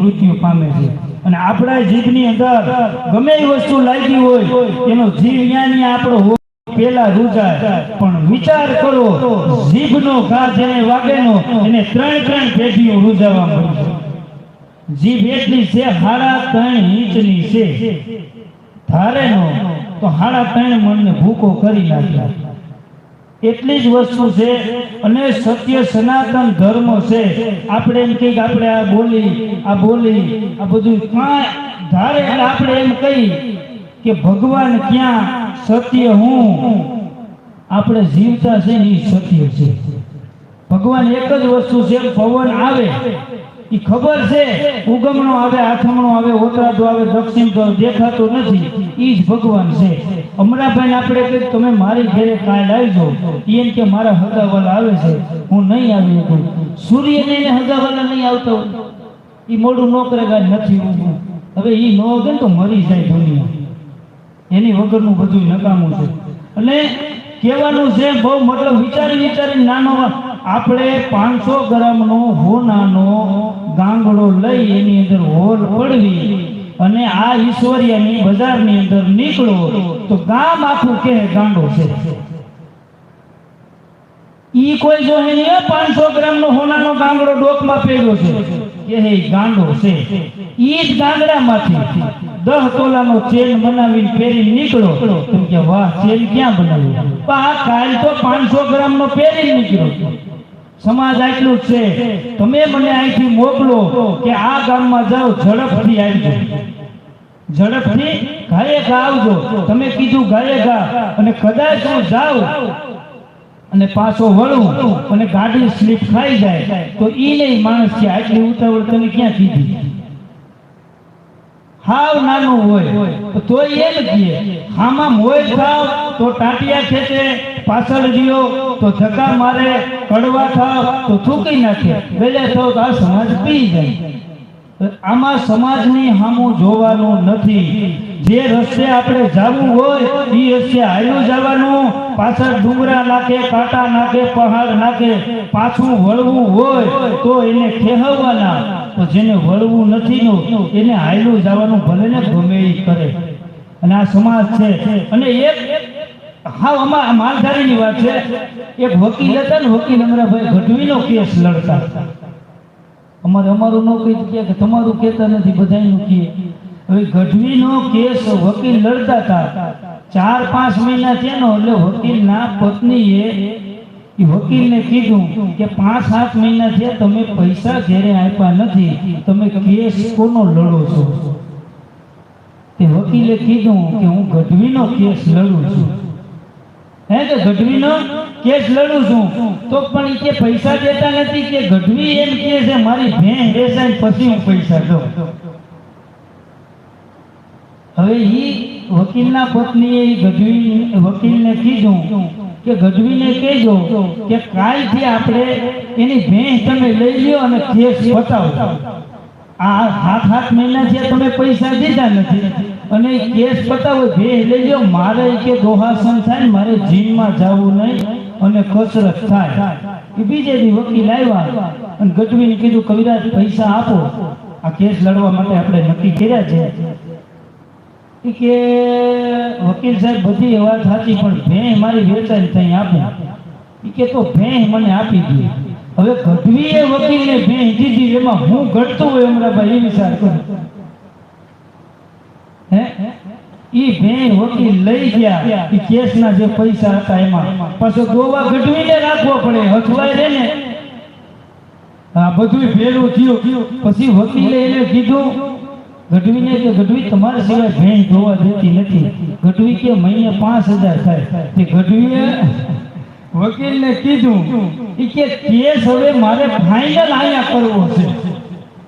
મૃત્યુ પામે છે. અને આપણા જીભની અંદર ગમે એ વસ્તુ લાગી હોય, એનો જીવ જ્ઞાની આપણો પેલા રૂજાય. પણ વિચાર કરો, જીભનો ઘા જેને વાગેનો, એને ત્રણ ત્રણ પેઢીઓ રૂજાવા મળી જીભ એટલી છે, હાડા ત્રણ ઇંચની છે. ધારેનો, તો હાડા ત્રણ મણને ભૂકો કરી નાખ્યા. એટલી જ વસ્તુ છે અને સત્ય સનાતન ધર્મ છે. આપણે એમ કે આપણે આ બોલી આ બોલી, આ બધું કાંઈ ધારે. આપણે એમ કહી કે ભગવાન ક્યાં સત્ય હું? આપણે જીવતા છે એ સત્ય છે. ભગવાન એક જ વસ્તુ છે, પવન આવે. એ ખબર છે, ઉગમણો આવે, આથમણો આવે ઓતરાદો આવે દક્ષિણ તો દેખાતો નથી. એ જ ભગવાન છે. અમરાભાઈ, આપણે કે તમે મારી ઘેરે કાલ આવજો. એમ કે મારા હગાવાલા આવે છે. હું નહીં આવી શકું. સૂર્યને એને હગાવાલા નહીં આવતા એ મોડું ન કરે નથી ઊભું હવે એ ન ઉગે તો મરી જાય દુનિયા. એની વગરનું બધું નકામું છે. અને કહેવાનું છે, બહુ મતલબ વિચારી વિચારી નાનો આપણે પાંચસો ગ્રામનો હોનાનો ગાંગડો લઈ એની અંદર હોલ પડવી અને આ ઈશ્વરિયાની બજારની અંદર નીકળો તો ગામ આખું કે ગાંડો છે. ઈ કોઈ જો હે નહીં પાંચસો ગ્રામનો હોનાનો ગાંગડો ડોકમાં પહેર્યો છે. કે હે ગાંડો છે. ઈ જ ગાંગડામાંથી દહ તોલાનો ચેન બનાવીને પહેરી નીકળો. તો કે, વાહ, ચેન ક્યાં બનાવ્યો? આ કાલ તો પાંચસો ગ્રામનો પહેરી નીકળ્યો. સમાજ આટલું જ છે. તમે મને અહીંથી મોકલો કે આ ગામમાં જાઓ, ઝડપથી આવજો. ઝડપથી ઘાયે ઘા આવજો. તમે કીધું ઘાયે ઘા અને કદાચ હું જાઉં અને પાછો વળું અને ગાડી સ્લીપ ખાઈ જાય, તો ઈ નહીં માણસ છે. આટલી ઉતાવળ તમે ક્યાં કીધી? હાવ નાનું હોય, તો એમ કહે, આમાં મોય ખાવ, તો ટાટિયા ખેંચે પાછળ જીઓ, તો ધક્કા મારે કડવા થાવ તો થૂકી નાખે. વેલે તો આ સમાજ પી જાય. આમાં સમાજની સામું જોવાનું નથી. જે રસ્તે આપણે જવું હોય એ રસ્તે હાલ્યું જવાનું. પાછળ ડુંગરા નાખે, કાંટા નાખે, પહાડ નાખે. પાછું વળવું હોય, તો એને ખેહવવાના તો જેને વળવું નથી નો, એને હાલ્યું જવાનું ભલે ને ગમે એ કરે. અને આ સમાજ છે. અને એક હા, આમાં માલધારીની વાત છે. એક વકીલ હતા ને, વકીલ અમરાભાઈ ગઢવીનો કેસ લડતા. અમારે અમારું ન કહે કે તમારું કહેતા નથી બધા કહે હવે ગઢવીનો કેસ વકીલ લડતા હતા. ચાર, પાંચ મહિના થયા ને એટલે વકીલના પત્નીએ એ વકીલને કીધું કે પાંચ, સાત મહિના થયા તમે પૈસા ઘેરે આપ્યા નથી. તમે કેસ કોનો લડો છો? તે વકીલે કીધું કે હું ગઢવીનો કેસ લડું છું. હે, તો ગઢવીનો કેસ લડું છું. તો પણ એ કે પૈસા દેતા નથી કે ગઢવી એમ કે છે, મારી ભેં વેચાય પછી હું પૈસા દઉં. હવે એ વકીલના પત્નીએ ગઢવી, વકીલને કીધું કે ગઢવીને કહેજો કે કાલથી આપણે એની ભેં તમે લઈ લ્યો અને કેસ બતાવો આ સાત સાત મહિના છે તમે પૈસા દીધા નથી. અને કેસ બતાવો ભેં લઈ લ્યો મારે કે દોહાસન થાય મારે જીમમાં જવું નહીં અને કસરત થાય. એ બીજે વકીલ આવ્યા અને ગઢવીને કીધું, કવિરાજ, પૈસા આપો. આ કેસ લડવા માટે આપણે નક્કી કર્યા છે. કે, વકીલ સાહેબ, બધી વાત સાચી, પણ ભેં મારી વેચાઈ ત્યાં આપે. કે, તો ભેં મને આપી દે હવે ગઢવીએ વકીલને ભેં દીધી, એમાં હું ઘટતો હોય, અમરાભાઈ, એ વિચાર કરો. હે ઈ ભેણ વકીલ લઈ ગયા. ઈ કેસના જે પૈસા હતા એમાં. પાછો ગોવા ગઢવીને રાખવો પડે. હથવાય રે ને. આ બધું ભેરું થયું. પછી વકીલે એને કીધું, ગઢવીને કે, ગઢવી, તમારા સિવાય ભેણ જોવા દેતી નથી. ગઢવી કે મહિને પાંચ હજાર થાય. તે ગઢવીએ વકીલને કીધું, ઈ કે કેસ હવે મારે ફાઇનલ અહીંયા કરવો છે.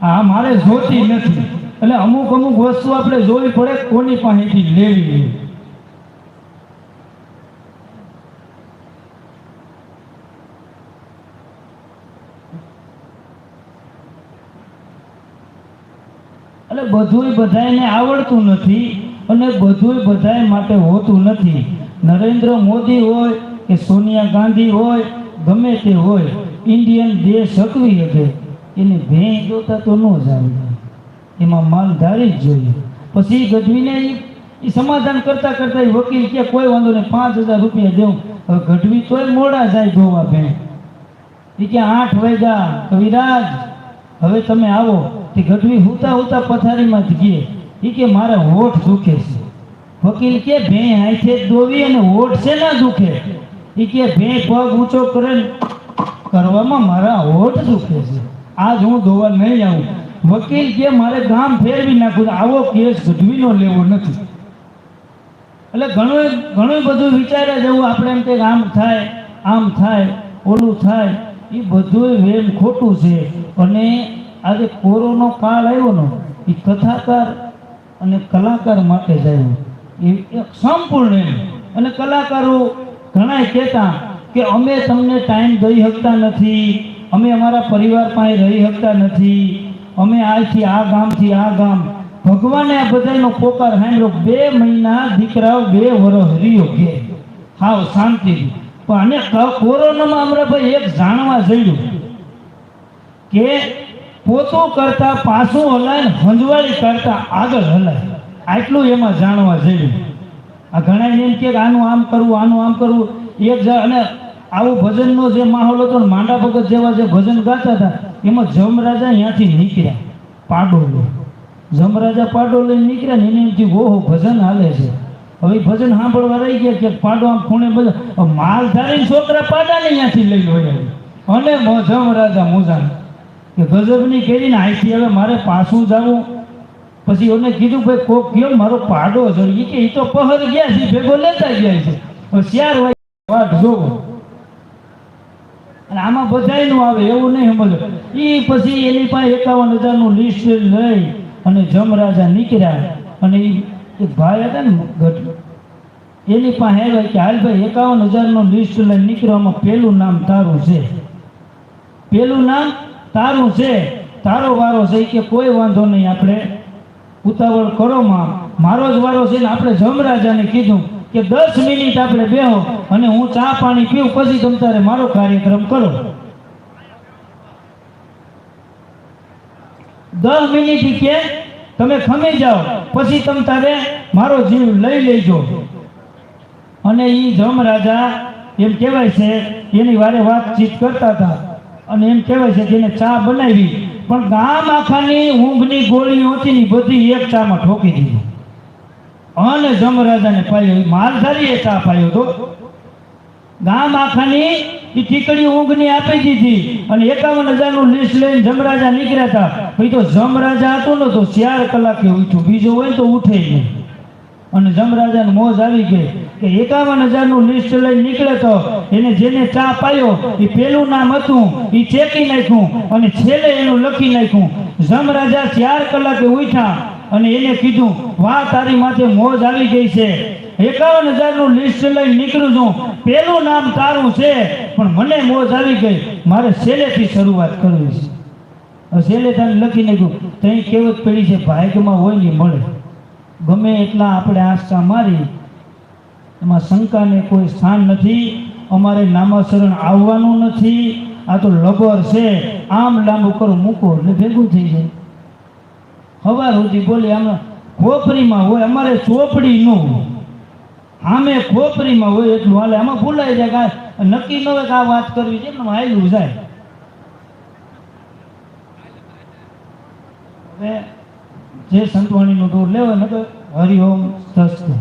આ મારે જોતી નથી. એટલે અમુક અમુક વસ્તુ આપણે જોવી પડે કોની પાસેથી લેવી. એટલે બધું બધાને આવડતું નથી અને બધુંય બધાય માટે હોતું નથી. નરેન્દ્ર મોદી હોય કે સોનિયા ગાંધી હોય, ગમે તે હોય, ઇન્ડિયન દેશ શકવી શકે એને ભેં જોતા તો ન જ એમાં માલધારી જ જોઈએ. પછી એ ગઢવીને એ સમાધાન કરતા કરતા એ વકીલ કે કોઈ વાંધો નહીં, પાંચ હજાર રૂપિયા દેવું ગઢવી તોય મોડા જાય ધોવા ભેણ. એ કે આઠ વાગ્યા, કવિરાજ, હવે તમે આવો. તે ગઢવી હુતા હુતા પથારીમાં જ ગયે. એ કે મારે હોઠ દુખે છે. વકીલ કે ભે હાથે દોવી અને હોઠ છે ના દુખે. એ કે ભે પગ ઊંચો કરે કરવામાં મારા હોઠ દુખે છે. આજ હું ધોવા નહીં આવું. વકીલ કે મારે ગામ ફેરવી નાખું. આવો કેસ ગઢવીનો લેવો નથી. એટલે ઘણું ઘણું બધું વિચારે જવું આપણે એમ કે આમ થાય આમ થાય, ઓલું થાય. એ બધું વેમ ખોટું છે. અને આજે કોરોનો કાળ આવ્યો ને, એ કથાકાર અને કલાકાર માટે જ આવ્યો. એ સંપૂર્ણ એમ. અને કલાકારો ઘણા કહેતા કે અમે તમને ટાઈમ દઈ શકતા નથી, અમે અમારા પરિવાર પાસે રહી શકતા નથી. અમે આજથી આ ગામથી આ ગામ ભગવાને આ બધાનો પોકાર હાંડ્યો બે મહિના દીકરાઓ બે વર્ષ રહ્યો ગે હાવ શાંતિ. પણ અને કોરોનામાં કોરોનામાં અમરાભાઈ એક જાણવા જડ્યું કે પોતું કરતા, પાછું હલાય હંજવાળી કરતા આગળ હલાય. આટલું એમાં જાણવા જડ્યું આ ઘણા એમ કે આનું આમ કરવું, આનું આમ કરવું. એક અને આવો ભજનનો જે માહોલ હતો માંડા ભગત જેવા જે ભજન ગાતા હતા, એમાં જમરાજા અહીંયાથી નીકળ્યા, પાડોલો. જમરાજા પાડો લઈને નીકળ્યા ને, એને એમથી ઓહો, ભજન હાલે છે. હવે ભજન સાંભળવા રહી ગયા કે પાડો આમ ખૂણે બધા માલ ધારીને છોકરા પાડાને અહીંયાથી લઈ હોય અને જમરાજા મોજાન કે ગજબની કરીને અહીંથી હવે મારે પાછું જવું. પછી એને કીધું, ભાઈ, કોક ગયો, મારો પાડો છે એ કે એ તો પહર ગયા છે, ભેગો લેતા ગયા છે. પણ ચાર વાગે વાટ જોવો અને આમાં બધાયનું આવે એવું નહીં સમજો. એ પછી એની પાસે એકાવન હજારનું લિસ્ટ લઈ અને જમરાજા નીકળ્યા અને એ એક ભાઈ હતા ને ગઢ. એની પાસે આવ્યા કે, હાલ ભાઈ, એકાવન હજારનું લિસ્ટ લઈ નીકળવામાં પહેલું નામ તારું છે. પેલું નામ તારું છે. તારો વારો છે કે, કોઈ વાંધો નહીં, આપણે ઉતાવળ કરો, માં. મારો જ વારો છે ને આપણે જમરાજાને કીધું. કે દસ મિનિટ આપણે બેહો અને હું ચા પાણી પીવું પછી તમ તારે મારો કાર્યક્રમ કરો. દસ મિનિટ કે, તમે ખમી જાઓ, પછી તમ તારે મારો જીવ લઈ લેજો. અને એ જમ રાજા એમ કહેવાય છે, એની વારે વાતચીત કરતા હતા. અને એમ કહેવાય છે કે એને ચા બનાવી. પણ ગામ આખાની ઊંઘની ગોળીઓથી બધી એક ચામાં ઠોકી દીધી. અને જમરાજાને પાયો ઈ માલધારીએ ચા પાયો તો ગામ આખાની એ ટીકડી ઊંઘની આપી દીધી અને એકાવન હજારનું લિસ્ટ લઈને જમરાજા નીકળ્યા હતા. ભાઈ તો જમરાજા હતો ને તો ચાર કલાકે ઉઠ્યું. બીજો હોય તો ઉઠે નહીં. અને જમરાજાને મોજ આવી ગઈ કે એકાવન હજારનું લિસ્ટ લઈને નીકળે તો એને જેને ચા પાયો એ પેલું નામ હતું, એ ચેકી નાખ્યું અને છેલ્લે એનું લખી નાખ્યું. જમરાજા ચાર કલાકે ઉઠ્યા અને એને કીધું, વાહ, તારી માથે મોજ આવી ગઈ છે. એકાવન હજારનું લિસ્ટ લઈને નીકળું છું. પેલું નામ તારું છે, પણ મને મોજ આવી ગઈ. મારે છેલ્લેથી શરૂઆત કરવી છે. સેલે તારે લખી નાખ્યું, તઈ કેવત પડી છે, ભાગ્યમાં હોય ને મળે. ગમે એટલા આપણે આસ્થા મારી, એમાં શંકાને કોઈ સ્થાન નથી. અમારે નામાસરણ આવવાનું નથી. આ તો લબર છે. આમ લાંબુ કરો, મૂકો, એટલે ભેગું થઈ જાય. હવાર સુધી બોલી અમે ખોપરીમાં હોય, અમારે ચોપડી ન હોય. આમે ખોપરીમાં હોય એટલું હાલે. આમાં ભૂલાઈ જાય કે નક્કી ન હોય કે આ વાત કરવી છે એમ હાલ્યું જાય. હવે જે સંતવાણીનો દોર લેવો ને તો હરિઓમ તસ્તુ